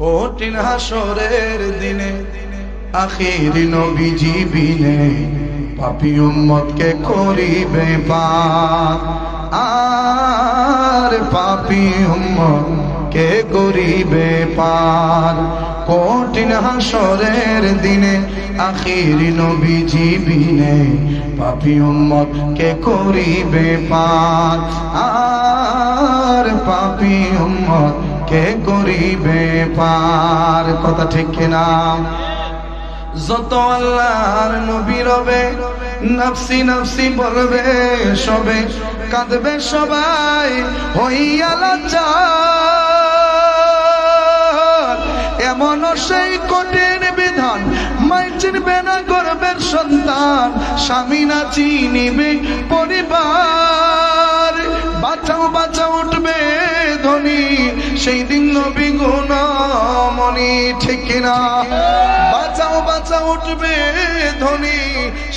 কঠিন হাসরের দিনে, আখির নবীজি বিনে পাপি উম্মতকে করিবে পাপ। আর পাপি উম্মত কে করিবে পার কঠিন হাসরের দিনে, আখির নবীজি বিনে পাপি উম্মত কে করিবে পার আর পাপি উম্মত কে করিবে পার? কথা ঠিক কিনা? যত আল্লাহর নবী রবে, নফসি নফসি বলবে, সবে কাঁদবে সবাই, হইয়া লাচার এমন সেই কঠিন বিধান মাই চিনবে না গর্বের সন্তান। স্বামী না চিনিবে, পরিবার কিনা বাঁচাও বাঁচাও উঠবে ধনী।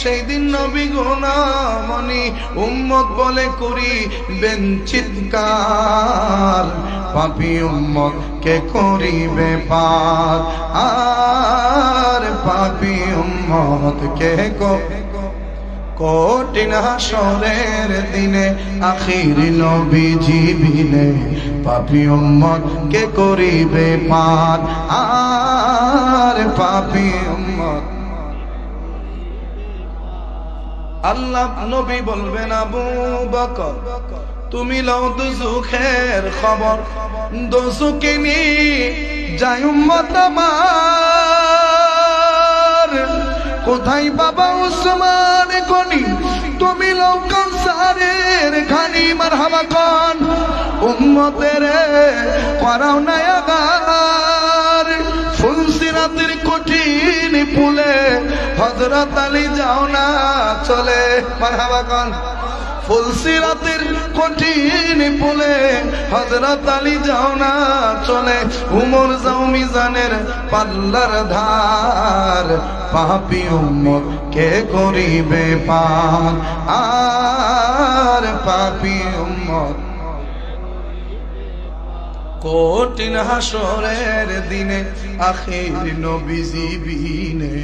সেই দিন নবী গুণমণি উম্মত বলে করি বেঞ্চিৎকার পাপি উম্মত কে করিবে পার আর পাপি উম্মত কে কো কঠিন হাসরের দিনে আখির নবী জীবিনে পাপি উম্মত কে করিবে পার আর পাপি উম্মত। আল্লাহ নবী বলবেন, আবু বকর, তুমি লও দুজুখের খবর। দোজুকে নি যাই উম্মত আমার। কোথায় বাবা উসমান গনি? তুমি লও কাউসারের খানি, মারহাবা কন উম্মতের করাও নায়াগার ফুলসিরাতের কঠিন পুলে হজরত আলী যাও না চলে। মারহাবা কন। ফুলসিরাতের কঠিন পুলে হজরত আলী যাও না চলে। উমর যাও মিজানের পাল্লার ধার। পাপি উম্মত কে করিবে পার আর পাপি উম্মত কঠিন হাসরের দিনে, আখির নবীজি বিনে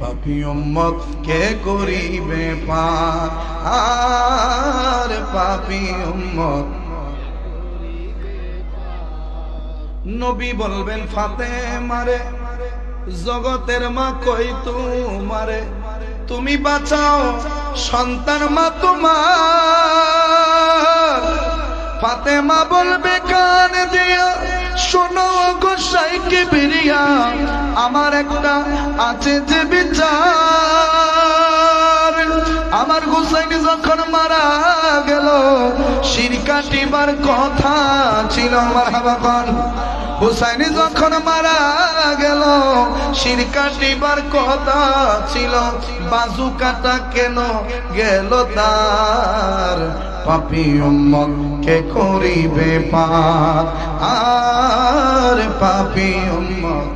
পাপি উম্মত কে করিবে পার আর পাপি উম্মত নবী বলবেন ফাতে মারে জগতের মা কই তোমারে? তুমি বাঁচাও, সন্তান মা তোমার। ফাতেমা বলবে, কান দিয়া, শোনো গোসাইকে বেরিয়া আমার একটা আছে যে বিচার। আমার গোসাইন যখন মারা গেল, শির কাটিবার কথা ছিল আমার হাবাকন হুসাইনি যখন মারা গেল, শির কাটিবার কথা ছিল, বাজু কাটা কেন গেল তার? পাপি উম্মত কে করিবে পার আর পাপি উম্মত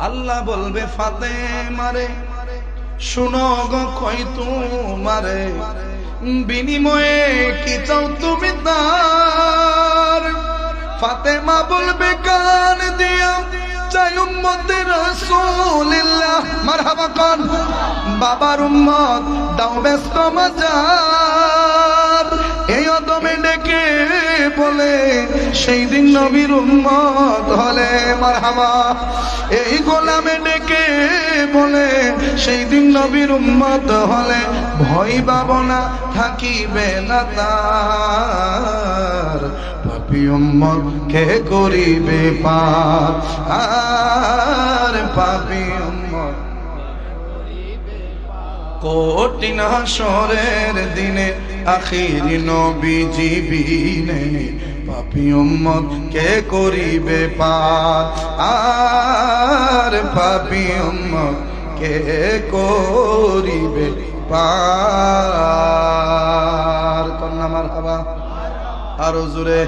আল্লাহ বলবে ফাতে মারে শুনো গো কই তোমারে বিনিময়ে কি চাও তুমি তার? ফাতেমা বলবে, কান দিয়া চাই বাবার উম্মত, দাও ব্যস্ত মাজার। এই অদমে ডেকে বলে, সেই দিন নবীর উম্মত হলে মারহাবা। এই গোলামে ডেকে বলে, সেই দিন নবীর উম্মত হলে ভয় পাবনা থাকিবে না তার। পাপি কে করিবে পার আর পাপি উম্মত কঠিন হাসরের দিনে আখির নবী জীবিনে পাপি উম্মত কে করিবে পার আর পাপি উম্মত কে করিবে পার কন্যা মার আরও জোরে।